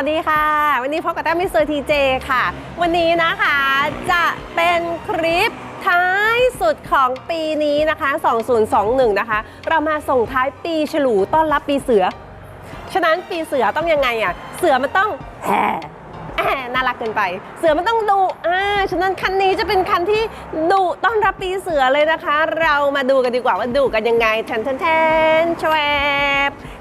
วัสดีค่ะ วันนี้พบกับแต้มมิสเตอร์ทีเจค่ะ วันนี้นะคะจะเป็นคลิปท้ายสุดของปีนี้นะคะ 2021 นะคะ เรามาส่งท้ายปีฉลูต้อนรับปีเสือ ฉะนั้นปีเสือต้องยังไงอะ เสือมันต้องแหแหน่ารักเกินไป เสือมันต้องดุอ่า ฉะนั้นคันนี้จะเป็นคันที่ดุต้อนรับปีเสือเลยนะคะ เรามาดูกันดีกว่าว่าดุกันยังไงแทนแทนแทนแชว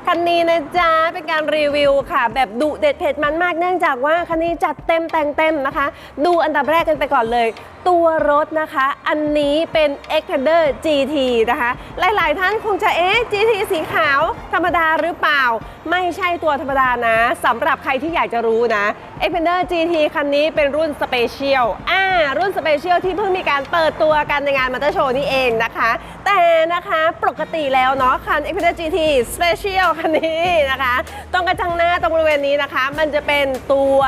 คันนี้นะจ๊ะ เป็นการรีวิวค่ะ แบบดุเด็ดเผ็ดมันมากเนื่องจากว่าคันนี้จัดเต็มแต่งเต็มนะคะ ดูอันดับแรกกันไปก่อนเลย ตัวรถนะคะ อันนี้เป็น Xpander GT นะคะ หลาย ๆ ท่านคงจะเอ๊ะ GT สีขาวธรรมดาหรือเปล่า ไม่ใช่ตัวธรรมดานะสำหรับใครที่อยากจะรู้นะ Xpander GT คันนี้เป็นรุ่นสเปเชียลอ่ารุ่นสเปเชียลที่เพิ่งมีการเปิดตัวกันในงานมอเตอร์โชว์นี่เองนะคะ แต่นะคะปกติแล้วเนาะคัน Xpander GT Special คันนี้นะคะตรงกระจังหน้าตรงบริเวณนี้นะคะ มันจะเป็นตัว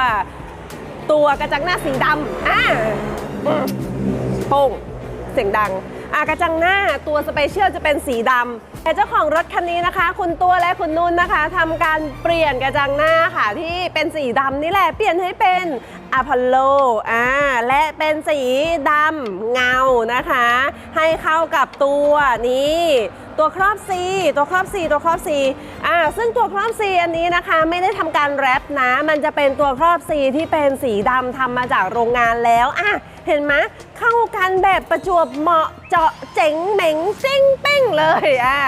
ตัวกระจังหน้าสีดำอ่า โป้งเสียงดังอากระจังหน้าตัวสเปเชียลจะเป็นสีดำแต่เจ้าของรถคันนี้นะคะ คุณตัวและคุณนุ่นนะคะทำการเปลี่ยนกระจังหน้าค่ะที่เป็นสีดำนี่แหละเปลี่ยนให้เป็น อพอลโลอ่าและเป็นสีดำเงานะคะ ให้เข้ากับตัวนี้ตัวครอบ C ตัวครอบ C ตัวครอบ C อ่า ซึ่งตัวครอบ C อันนี้นะคะไม่ได้ทำการแรปนะ มันจะเป็นตัวครอบ C ที่เป็นสีดำทำมาจากโรงงานแล้ว อะ เห็นไหมเข้ากันแบบประจวบเหมาะเจาะเจ๋งเหม็งเจ้งเป้งเลย อะ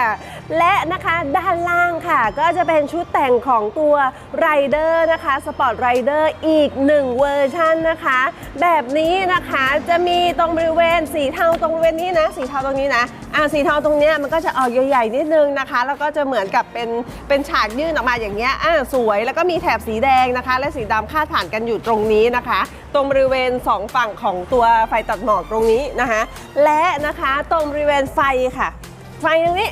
และนะคะด้านล่างค่ะ ก็จะเป็นชุดแต่งของตัวไรเดอร์นะคะสปอร์ตไรเดอร์อีกหนึ่งเวอร์ชันนะคะ แบบนี้นะคะจะมีตรงบริเวณสีเทาตรงบริเวณนี้นะ สีเทาตรงนี้นะอ่าสีเทาตรงเนี้ยมันก็จะออกใหญ่ๆนิดนึงนะคะ แล้วก็จะเหมือนกับเป็นเป็นฉากยื่นออกมาอย่างเงี้ยอ่าสวยแล้วก็มีแถบสีแดงนะคะ และสีดำคาดผ่านกันอยู่ตรงนี้นะคะ ตรงบริเวณสองฝั่งของตัวไฟตัดหมอกตรงนี้นะคะ และนะคะตรงบริเวณไฟค่ะ ไฟตรงนี้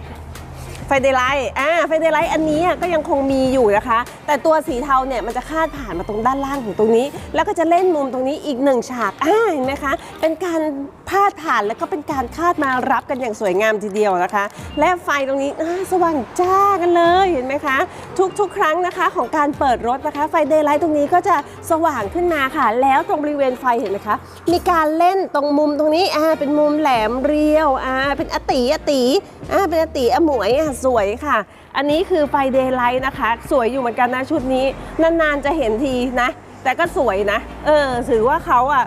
ไฟเดย์ไลท์อ่าไฟเดย์ไลท์อันนี้อะก็ยังคงมีอยู่นะคะ แต่ตัวสีเทาเนี่ยมันจะคาดผ่านมาตรงด้านล่างของตรงนี้ แล้วก็จะเล่นมุมตรงนี้อีกหนึ่งฉากอ่าเห็นไหมคะเป็นการพาดผ่านแล้วก็เป็นการคาดมารับกันอย่างสวยงามทีเดียวนะคะ และไฟตรงนี้อ่าสว่างจ้ากันเลยเห็นไหมคะ ทุกๆ ครั้งนะคะของการเปิดรถนะคะ ไฟเดย์ไลท์ตรงนี้ก็จะสว่างขึ้นมาค่ะ แล้วตรงบริเวณไฟเห็นไหมคะ มีการเล่นตรงมุมตรงนี้อ่าเป็นมุมแหลมเรียวอ่าเป็นอติอติอ่าเป็นอติอหมวยอะสวยค่ะ อันนี้คือไฟเดย์ไลท์นะคะ สวยอยู่เหมือนกันนะชุดนี้ นานๆจะเห็นทีนะ แต่ก็สวยนะ เออถือว่าเขาอะ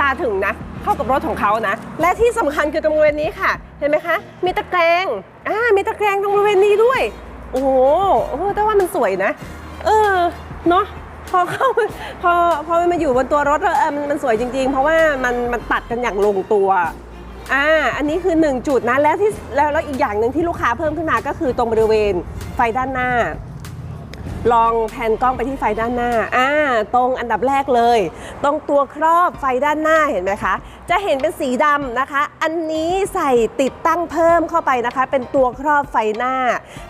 ตาถึงนะเข้ากับรถของเขานะ และที่สำคัญคือตรงบริเวณนี้ค่ะ เห็นไหมคะ มีตะแกรงอ่ามีตะแกรงตรงบริเวณนี้ด้วยโอ้โหโอ้โหแต่ว่ามันสวยนะ เออ เนาะพอเข้าพอพอมันมาอยู่บนตัวรถแล้วเออมันมันสวยจริง ๆ เพราะว่ามันมันตัดกันอย่างลงตัว อ่าอันนี้คือ 1 จุดนะแล้วที่แล้วแล้วอีกอย่างหนึ่งที่ลูกค้าเพิ่มขึ้นมาก็คือตรงบริเวณไฟด้านหน้า ลองแพนกล้องไปที่ไฟด้านหน้าอ่าตรงอันดับแรกเลย ตรงตัวครอบไฟด้านหน้าเห็นไหมคะ จะเห็นเป็นสีดำนะคะ อันนี้ใส่ติดตั้งเพิ่มเข้าไปนะคะ เป็นตัวครอบไฟหน้า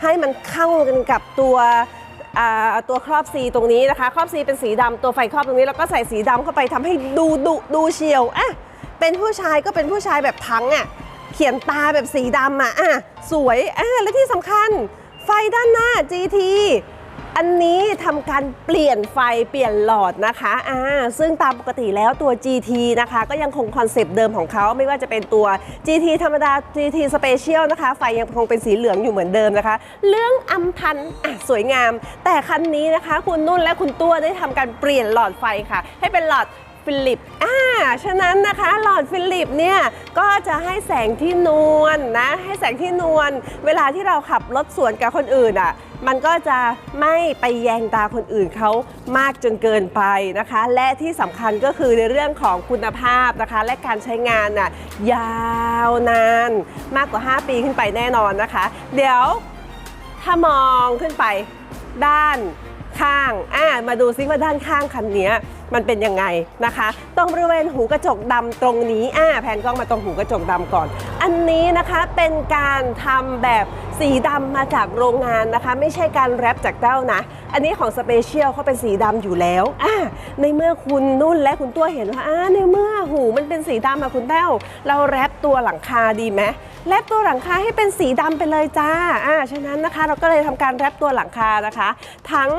ให้มันเข้ากันกับตัวตัวครอบ C ตรงนี้นะคะ ครอบ C เป็นสีดำตัวไฟครอบตรงนี้แล้วก็ใส่สีดำเข้าไปทำให้ดูดุดูเฉียวอะ เป็นผู้ชายก็เป็นผู้ชายแบบพังอะเขียนตาแบบสีดำอะอะสวยอะและที่สำคัญ ไฟด้านหน้า GT อันนี้ทำการเปลี่ยนไฟเปลี่ยนหลอดนะคะอ่าซึ่งตามปกติแล้วตัว GT นะคะ ก็ยังคงคอนเซปต์เดิมของเขาไม่ว่าจะเป็นตัว GT ธรรมดา GT Special นะคะ ไฟยังคงเป็นสีเหลืองอยู่เหมือนเดิมนะคะ เรื่องอำพันอะสวยงาม แต่คันนี้นะคะ คุณนุ่นและคุณตัวได้ทำการเปลี่ยนหลอดไฟค่ะ ให้เป็นหลอด ฟิลิปอ่าฉะนั้นนะคะหลอดฟิลิปเนี่ยก็จะให้แสงที่นวลนะให้แสงที่นวลเวลาที่เราขับรถสวนกับคนอื่นอะมันก็จะไม่ไปแยงตาคนอื่นเขามากจนเกินไปนะคะ และที่สำคัญก็คือในเรื่องของคุณภาพนะคะ และการใช้งานน่ะยาวนานมากกว่า 5 ปีขึ้นไปแน่นอนนะคะ เดี๋ยวถ้ามองขึ้นไปด้านข้างอ่ามาดูซิว่าด้านข้างคันนี้ มันเป็นยังไงนะคะ ตรงบริเวณหูกระจกดำตรงนี้อ่าแผนกล้องมาตรงหูกระจกดำก่อน อันนี้นะคะเป็นการทำแบบสีดำมาจากโรงงานนะคะ ไม่ใช่การแรปจากเต้านะ อันนี้ของสเปเชียลเขาเป็นสีดำอยู่แล้วอ่าในเมื่อคุณนุ่นและคุณตัวเห็นว่าอ่าในเมื่อหูมันเป็นสีดำอะคุณเต้าเราแรปตัวหลังคาดีไหมแรปตัวหลังคาให้เป็นสีดำไปเลยจ้าอ่าฉะนั้นนะคะเราก็เลยทำการแรปตัวหลังคานะคะ ทั้ง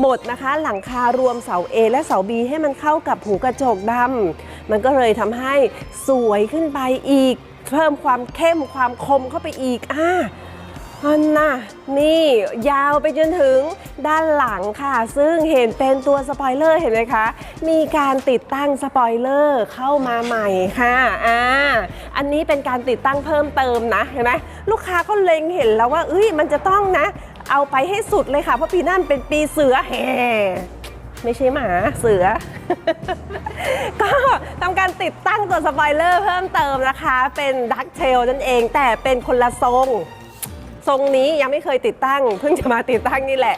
หมดนะคะหลังคารวมเสา A และเสา B ให้มันเข้ากับหูกระจกดำมันก็เลยทำให้สวยขึ้นไปอีก เพิ่มความเข้มความคมเข้าไปอีกอ่า อันน่ะนี่ยาวไปจนถึงด้านหลังค่ะ ซึ่งเห็นเป็นตัวสปอยเลอร์เห็นไหมคะ มีการติดตั้งสปอยเลอร์เข้ามาใหม่ค่ะอ่าอันนี้เป็นการติดตั้งเพิ่มเติมนะเห็นไหมลูกค้าก็เล็งเห็นแล้วว่าเอ้ยมันจะต้องนะ เอาไปให้สุดเลยค่ะ เพราะปีหน้ามันเป็นปีเสือแห่ไม่ใช่หมาเสือ ก็ทำการติดตั้งตัวสปอยเลอร์เพิ่มเติมนะคะ เป็นดักเทลนั่นเองแต่เป็นคนละทรง ทรงนี้ยังไม่เคยติดตั้ง เพิ่งจะมาติดตั้งนี่แหละ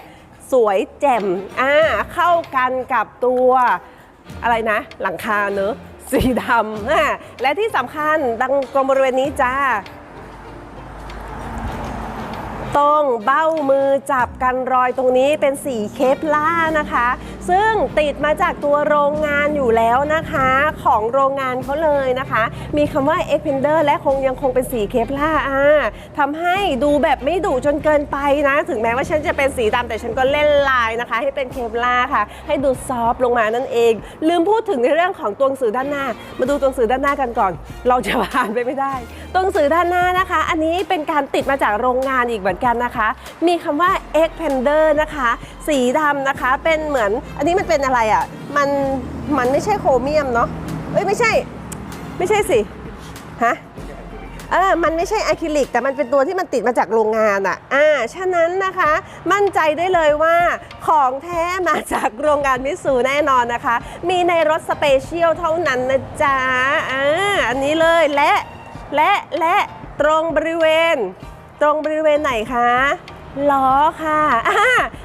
สวยแจ่มอ่าเข้ากันกับตัวอะไรนะ หลังคาเนอะสีดำและที่สำคัญดังตรงบริเวณนี้จ้า ตรงเบ้ามือจับกันรอยตรงนี้เป็นสีเคปล่านะคะ ซึ่งติดมาจากตัวโรงงานอยู่แล้วนะคะ ของโรงงานเขาเลยนะคะ มีคำว่า e x p e n d e r และคงยังคงเป็นสีเคปล่าอ่าทำให้ดูแบบไม่ดุจนเกินไปนะ ถึงแม้ว่าฉันจะเป็นสีดำแต่ฉันก็เล่นลายนะคะ ให้เป็นเคปล่าค่ะ ให้ดูซอฟต์ลงมานั่นเอง ลืมพูดถึงในเรื่องของตัวหนังสือด้านหน้า มาดูตัวหนังสือด้านหน้ากันก่อน เราจะผ่านไปไม่ได้ตัวหนังสื่อด้านหน้านะคะ อันนี้เป็นการติดมาจากโรงงานอีกเหมือนกันนะคะ มีคำว่า e x p a n d e r นะคะ สีดำนะคะเป็นเหมือนอันนี้มันเป็นอะไรอะมันมันไม่ใช่โครเมียมเนาะเอ้ยไม่ใช่ ไม่ใช่สิฮะเออ มันไม่ใช่อะคริลิก แต่มันเป็นตัวที่มันติดมาจากโรงงานอะอ่า ฉะนั้นนะคะ มั่นใจได้เลยว่าของแท้มาจากโรงงานมิตซูแน่นอนนะคะ มีในรถสเปเชียลเท่านั้นนะจ๊ะ อ่า อันนี้เลยและ และและตรงบริเวณ ตรงบริเวณไหนคะล้อค่ะอ่า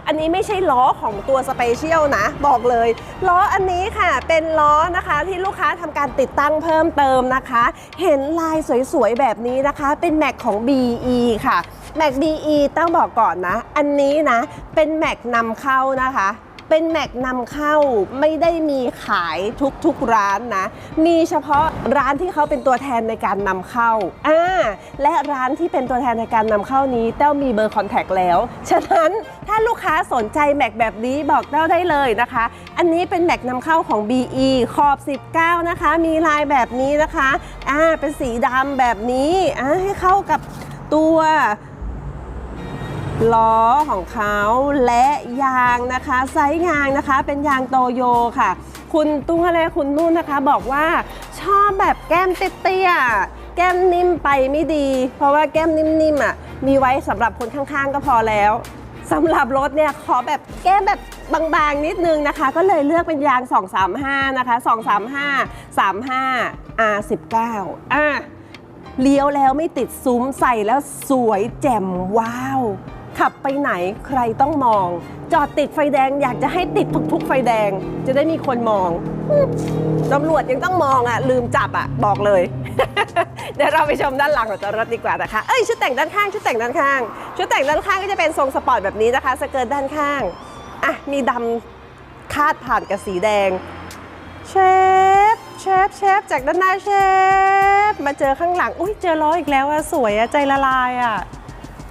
อันนี้ไม่ใช่ล้อของตัวสเปเชียลนะ บอกเลย ล้ออันนี้ค่ะ เป็นล้อนะคะที่ลูกค้าทำการติดตั้งเพิ่มเติมนะคะ เห็นลายสวยๆ แบบนี้นะคะ เป็นแม็กของ BE ค่ะแม็ก BE ต้องบอกก่อนนะ อันนี้นะ เป็นแม็กนำเข้านะคะ เป็นแม็กนำเข้าไม่ได้มีขายทุกๆร้านนะ มีเฉพาะร้านที่เขาเป็นตัวแทนในการนำเข้าอ่าและร้านที่เป็นตัวแทนในการนำเข้านี้เต้ามีเบอร์คอนแทคแล้ว ฉะนั้นถ้าลูกค้าสนใจแม็กแบบนี้บอกเต้าได้เลยนะคะ อันนี้เป็นแม็กนำเข้าของ BE ขอบ 19 นะคะ มีลายแบบนี้นะคะอ่าเป็นสีดำแบบนี้อ่าให้เข้ากับตัว ล้อของเขาและยางนะคะไซส์ยางนะคะ เป็นยางโตโยค่ะ คุณตุ้งและคุณนุ่นนะคะ บอกว่าชอบแบบแก้มเตี้ยแก้มนิ่มไปไม่ดี เพราะว่าแก้มนิ่มๆอะมีไว้สำหรับคนข้างๆ ก็พอแล้วสำหรับรถเนี่ยขอแบบแก้มแบบบางๆนิดนึงนะคะ ก็เลยเลือกเป็นยาง 235 นะคะ 235 35 R19 อะเลี้ยวแล้วไม่ติดซุ้มใส่แล้วสวยแจ่มว้าว ขับไปไหนใครต้องมอง จอดติดไฟแดงอยากจะให้ติดทุกๆ ไฟแดง จะได้มีคนมองตำรวจยังต้องมองอะ ลืมจับอะ บอกเลย เดี๋ยวเราไปชมด้านหลังของตัวรถดีกว่านะคะ เอ้ยชุดแต่งด้านข้างชุดแต่งด้านข้าง ชุดแต่งด้านข้างก็จะเป็นทรงสปอร์ตแบบนี้นะคะสเกิร์ตด้านข้างอะมีดำคาดผ่านกับสีแดงเชฟเชฟเชฟจากด้านหน้าเชฟมาเจอข้างหลังอุ้ยเจอล้ออีกแล้วอะสวยอะใจละลายอะ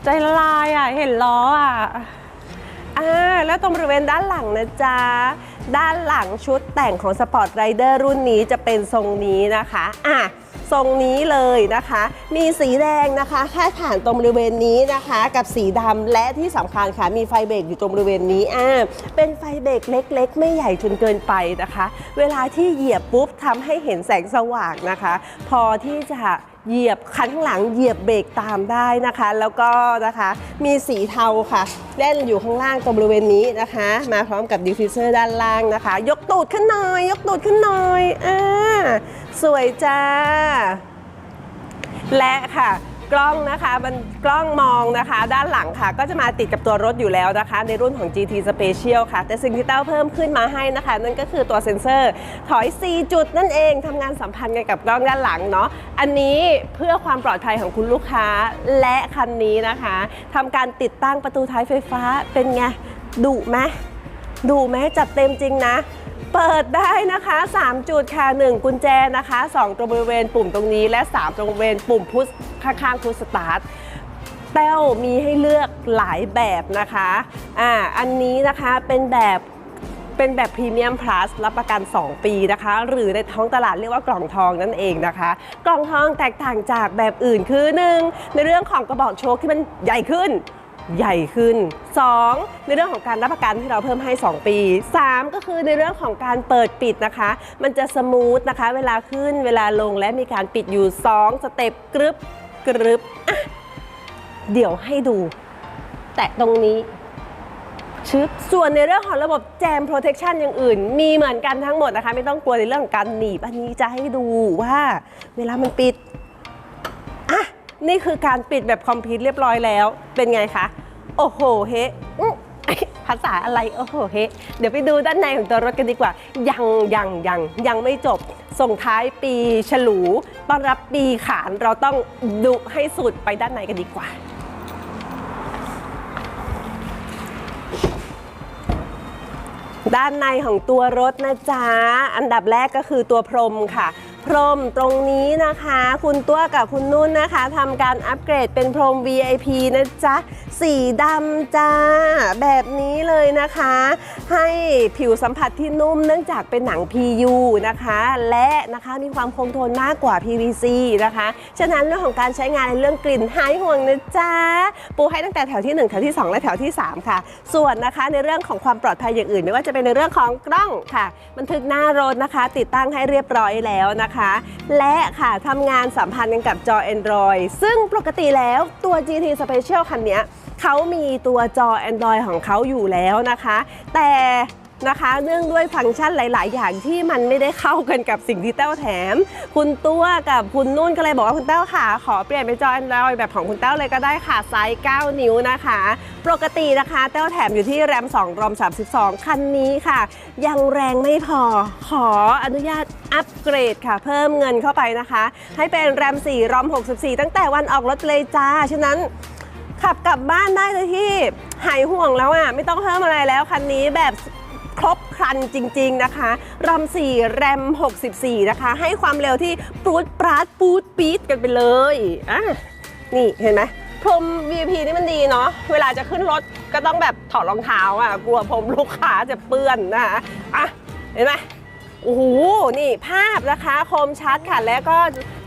ใจละลายอะ เห็นล้ออะอ่าแล้วตรงบริเวณด้านหลังนะจ๊ะ ด้านหลังชุดแต่งของสปอร์ตไรเดอร์รุ่นนี้จะเป็นทรงนี้นะคะอะทรงนี้เลยนะคะ มีสีแดงนะคะคาผ่านตรงบริเวณนี้นะคะ กับสีดำและที่สำคัญค่ะมีไฟเบรกอยู่ตรงบริเวณนี้อ่าเป็นไฟเบรกเล็ก ๆ ไม่ใหญ่จนเกินไปนะคะ เวลาที่เหยียบปุ๊บทำให้เห็นแสงสว่างนะคะ พอที่จะ เหยียบคันข้างหลังเหยียบเบรกตามได้นะคะ แล้วก็นะคะมีสีเทาค่ะเล่นอยู่ข้างล่างตรงบริเวณนี้นะคะ มาพร้อมกับดิฟฟิวเซอร์ด้านล่างนะคะ ยกตูดขึ้นหน่อย ยกตูดขึ้นหน่อยอ่าสวยจ้าและค่ะ กล้องนะคะ มันกล้องมองนะคะ ด้านหลังค่ะ ก็จะมาติดกับตัวรถอยู่แล้วนะคะ ในรุ่นของ GT Special ค่ะ แต่สิ่งที่เต้าเพิ่มขึ้นมาให้นะคะ นั่นก็คือตัวเซ็นเซอร์ถอย 4 จุดนั่นเองทำงานสัมพันธ์กันกับกล้องด้านหลังเนาะอันนี้เพื่อความปลอดภัยของคุณลูกค้าและคันนี้นะคะทำการติดตั้งประตูท้ายไฟฟ้าเป็นไงดุไหมดูไหมจัดเต็มจริงนะ เปิดได้นะคะ 3 จุดค่ะ 1 กุญแจนะคะ 2 ตรงบริเวณปุ่มตรงนี้และ 3 ตรงบริเวณปุ่มพุชข้างๆพุชสตาร์ทแต้วมีให้เลือกหลายแบบนะคะอ่าอันนี้นะคะเป็นแบบเป็นแบบพรีเมียมพลัสรับประกัน 2 ปีนะคะ หรือในท้องตลาดเรียกว่ากล่องทองนั่นเองนะคะ กล่องทองแตกต่างจากแบบอื่นคือหนึ่งในเรื่องของกระบอกโชคที่มันใหญ่ขึ้น ใหญ่ขึ้น 2. ในเรื่องของการรับประกันที่เราเพิ่มให้ 2 ปี 3 ก็คือในเรื่องของการเปิดปิดนะคะ มันจะสมูทนะคะ เวลาขึ้นเวลาลงและมีการปิดอยู่ 2 สเต็ปกรึบกรึบอะเดี๋ยวให้ดู แตะตรงนี้ชึบส่วนในเรื่องของระบบแจม protection อย่างอื่น มีเหมือนกันทั้งหมดนะคะ ไม่ต้องกลัวในเรื่องของการหนีบอันนี้จะให้ดูว่า เวลามันปิด นี่คือการปิดแบบคอมพิวเรียบร้อยแล้ว เป็นไงคะ โอ้โหเฮ้ภาษาอะไรโอ้โหเฮเดี๋ยวไปดูด้านในของตัวรถกันดีกว่า ยังยังยังยังไม่จบ ส่งท้ายปีฉลูต้อนรับปีขานเราต้องดุให้สุดไปด้านในกันดีกว่าด้านในของตัวรถนะจ๊ะ อันดับแรกก็คือตัวพรมค่ะ พรมตรงนี้นะคะ คุณตัวกับคุณนุ่นนะคะทำการอัปเกรดเป็นพรม VIP นะจ๊ะ สีดำจ้า แบบนี้เลยนะคะ ให้ผิวสัมผัสที่นุ่มเนื่องจากเป็นหนัง PU นะคะ และนะคะมีความคงทนมากกว่า PVC นะคะ ฉะนั้นเรื่องของการใช้งานในเรื่องกลิ่นหายห่วงนะจ๊ะ ปูให้ตั้งแต่แถวที่ 1 แถวที่ 2 และแถวที่ 3 ค่ะ ส่วนนะคะในเรื่องของความปลอดภัยอย่างอื่น ไม่ว่าจะเป็นในเรื่องของกล้องค่ะ บันทึกหน้ารถนะคะ ติดตั้งให้เรียบร้อยแล้วนะคะและค่ะทำงานสัมพันธ์กันกับจอ Android ซึ่งปกติแล้วตัว GT Special คันนี้เขามีตัวจอ Android ของเขาอยู่แล้วนะคะ แต่ นะคะ เนื่องด้วยฟังก์ชันหลาย ๆ อย่างที่มันไม่ได้เข้ากันกับสิ่งที่แต้วแถม คุณตัวกับคุณนุ่นก็เลยบอกว่าคุณแต้วค่ะ ขอเปลี่ยนเป็นจอ Android แบบของคุณแต้วเลยก็ได้ค่ะไซส์ 9 นิ้วนะคะ ปกตินะคะแต้วแถมอยู่ที่แรม 2 รอม 32 คันนี้ค่ะ ยังแรงไม่พอขออนุญาตอัปเกรดค่ะ เพิ่มเงินเข้าไปนะคะ ให้เป็นแรม 4 รอม 64 ตั้งแต่วันออกรถเลยจ้าฉะนั้นขับกลับบ้านได้เลยที่หายห่วงแล้วอะ ไม่ต้องเพิ่มอะไรแล้วคันนี้แบบ ครบครันจริง ๆนะคะรอม4แรม 64 นะคะ ให้ความเร็วที่ปรูดปราดปูดปี๊ดกันไปเลยอะนี่เห็นไหมพรม VIP นี่มันดีเนาะ เวลาจะขึ้นรถก็ต้องแบบถอดรองเท้าอะ กลัวพรมลูกค้าจะเปื้อนนะคะอะ เห็นไหม โอ้โห นี่ภาพนะคะคมชัดค่ะ และก็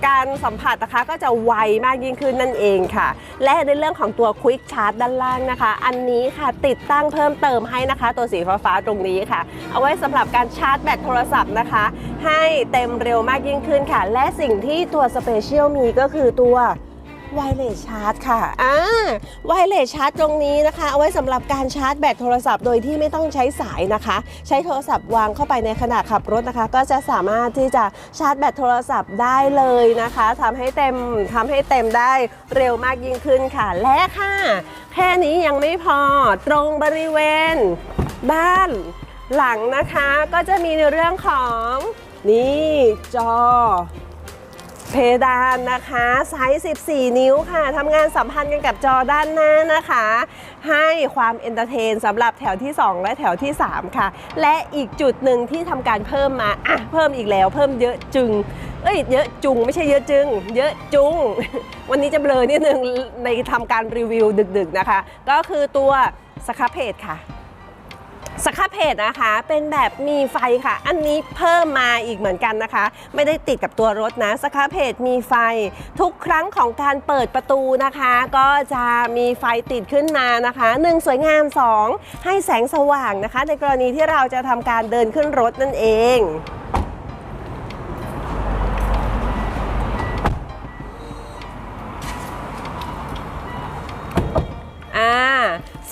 การสัมผัสนะคะก็จะไวมากยิ่งขึ้นนั่นเองค่ะ และในเรื่องของตัว Quick Charge ด้านล่างนะคะ อันนี้ค่ะติดตั้งเพิ่มเติมให้นะคะ ตัวสีฟ้าๆตรงนี้ค่ะ เอาไว้สำหรับการชาร์จแบตโทรศัพท์นะคะ ให้เต็มเร็วมากยิ่งขึ้นค่ะ และสิ่งที่ตัว Special มีก็คือตัว ไวเลสชาร์จค่ะอ่าไวเลสชาร์จตรงนี้นะคะ เอาไว้สำหรับการชาร์จแบตโทรศัพท์โดยที่ไม่ต้องใช้สายนะคะ ใช้โทรศัพท์วางเข้าไปในขณะขับรถนะคะ ก็จะสามารถที่จะชาร์จแบตโทรศัพท์ได้เลยนะคะทำให้เต็มทำให้เต็มได้เร็วมากยิ่งขึ้นค่ะ และค่ะ แค่นี้ยังไม่พอตรงบริเวณด้านหลังนะคะ ก็จะมีในเรื่องของนี่จอ เพดานนะคะไซส์14 นิ้วค่ะทำงานสัมพันธ์กันกับจอด้านหน้านะคะ ให้ความเอนเตอร์เทนสำหรับแถวที่ 2 และแถวที่ 3 ค่ะ และอีกจุดหนึ่งที่ทำการเพิ่มมาอะเพิ่มอีกแล้วเพิ่มเยอะจึง เอ้ยเยอะจุงไม่ใช่เยอะจึง เยอะจุง วันนี้จะเบลอนิดนึงในทำการรีวิวดึกๆนะคะ ก็คือตัวสครับเพจค่ะ สครับเพจนะคะเป็นแบบมีไฟค่ะ อันนี้เพิ่มมาอีกเหมือนกันนะคะ ไม่ได้ติดกับตัวรถนะสครับเพจมีไฟ ทุกครั้งของการเปิดประตูนะคะ ก็จะมีไฟติดขึ้นมานะคะหนึ่งสวยงาม2ให้แสงสว่างนะคะ ในกรณีที่เราจะทำการเดินขึ้นรถนั่นเอง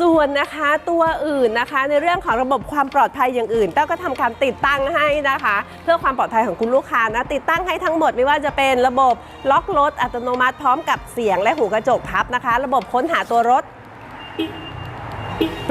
ส่วนนะคะตัวอื่นนะคะในเรื่องของระบบความปลอดภัยอย่างอื่นเต้าก็ทำการติดตั้งให้นะคะ เพื่อความปลอดภัยของคุณลูกค้านะติดตั้งให้ทั้งหมดไม่ว่าจะเป็นระบบล็อกรถอัตโนมัติพร้อมกับเสียงและหูกระจกพับนะคะ ระบบค้นหาตัวรถ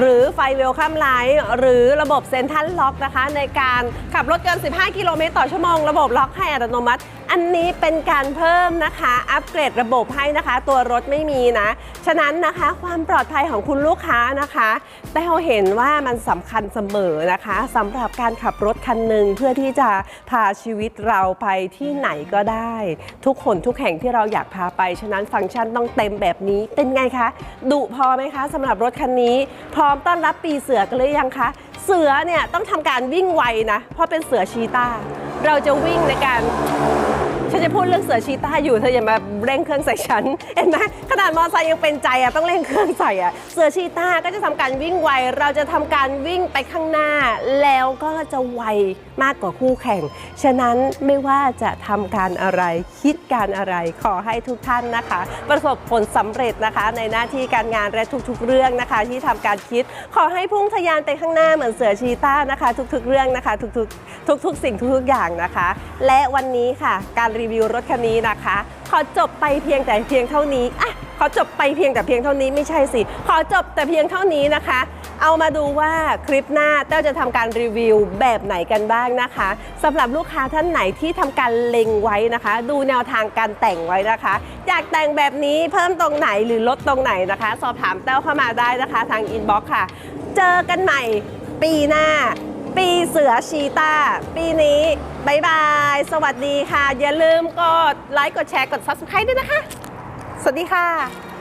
หรือไฟเวลคัมไลท์หรือระบบเซนทันล็อกนะคะ ในการขับรถเกิน 15 กิโลเมตรต่อชั่วโมง ระบบล็อกให้อัตโนมัติ อันนี้เป็นการเพิ่มนะคะ อัปเกรดระบบให้นะคะ ตัวรถไม่มีนะ ฉะนั้นนะคะความปลอดภัยของคุณลูกค้านะคะแต้วเห็นว่ามันสำคัญเสมอนะคะสำหรับการขับรถคันหนึ่งเพื่อที่จะพาชีวิตเราไปที่ไหนก็ได้ ทุกคนทุกแห่งที่เราอยากพาไป ฉะนั้นฟังก์ชันต้องเต็มแบบนี้เป็นไงคะดุพอไหมคะสำหรับรถคันนี้พร้อมต้อนรับปีเสือกันหรือยังคะ เสือเนี่ยต้องทำการวิ่งไวนะ เพราะเป็นเสือชีตา เราจะวิ่งในการ ฉันจะพูดเรื่องเสือชีต้าอยู่เธออย่ามาเร่งเครื่องใส่ฉันเห็นไหมขนาดมอไซค์ยังเป็นใจอะต้องเร่งเครื่องใส่อะเสือชีต้าก็จะทำการวิ่งไว เราจะทำการวิ่งไปข้างหน้า แล้วก็จะไวมากกว่าคู่แข่ง ฉะนั้นไม่ว่าจะทำการอะไรคิดการอะไรขอให้ทุกท่านนะคะ ประสบผลสำเร็จนะคะ ในหน้าที่การงานและทุกๆ เรื่องนะคะ ที่ทำการคิด ขอให้พุ่งทะยานไปข้างหน้าเหมือนเสือชีต้านะคะ ทุกๆ เรื่องนะคะ ทุกๆ ทุกๆ สิ่งทุกๆอย่างนะคะ และวันนี้ค่ะการรีวิวรถคันนี้นะคะ ขอจบไปเพียงแต่เพียงเท่านี้อะขอจบไปเพียงแต่เพียงเท่านี้ไม่ใช่สิ ขอจบแต่เพียงเท่านี้นะคะ เอามาดูว่าคลิปหน้าเต้าจะทำการรีวิวแบบไหนกันบ้างนะคะสำหรับลูกค้าท่านไหนที่ทำการเล็งไว้นะคะ ดูแนวทางการแต่งไว้นะคะ อยากแต่งแบบนี้เพิ่มตรงไหนหรือลดตรงไหนนะคะ สอบถามเต้าเข้ามาได้นะคะ ทางอินบ็อกซ์ค่ะ เจอกันใหม่ปีหน้า ปีเสือชีตาปีนี้ บายบาย สวัสดีค่ะ อย่าลืมกดไลค์ กดแชร์ กด subscribe ด้วยนะคะ สวัสดีค่ะ